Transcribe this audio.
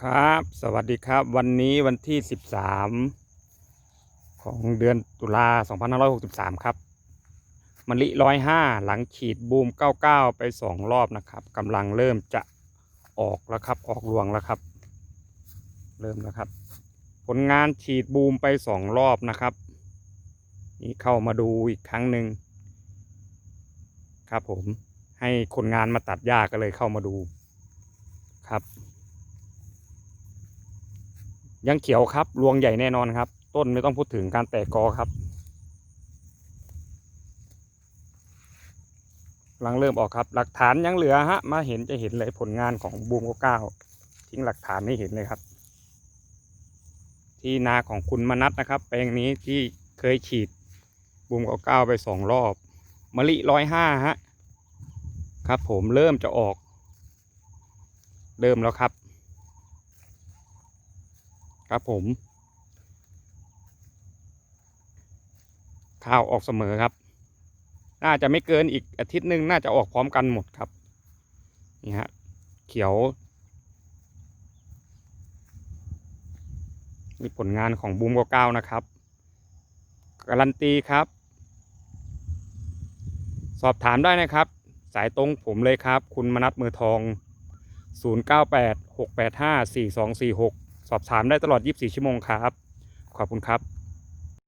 ครับ สวัสดีครับ วันนี้วันที่ 13 ของเดือนตุลา2563 ครับมะลิร้อยห้าหลังฉีดบูม 99 ไปสองรอบนะครับกำลังเริ่มจะออกแล้วครับ ออกรวงแล้วครับ เริ่มแล้วครับ ผลงานฉีดบูมไปสองรอบนะครับ นี่เข้ามาดูอีกครั้งหนึ่งครับผมให้คนงานมาตัดหญ้าก็เลยเข้ามาดูครับ ยังเขียวครับ รวงใหญ่แน่นอนครับ ต้นไม่ต้องพูดถึงการแตกกอครับกำลังเริ่มออกครับ หลักฐานยังเหลือฮะ มาเห็นจะเห็นเลยผลงานของบูมเก้าทิ้งหลักฐานให้เห็นเลยครับ ที่นาของคุณมนัทนะครับ แปลงนี้ที่เคยฉีดบูมเก้าไปสองรอบมะลิร้อยห้าฮะ ครับผมเริ่มจะออก เริ่มแล้วครับ ครับผม ข้าวออกเสมอครับ น่าจะไม่เกินอีกอาทิตย์หนึ่งน่าจะออกพร้อมกันหมดครับ นี่ฮะ เขียวนี่ผลงานของบูมก้านะครับ การันตีครับ สอบถามได้นะครับ สายตรงผมเลยครับ คุณมนัทมือทอง 098 685 4246 สอบถามได้ตลอด 24 ชั่วโมงครับ ขอบคุณครับ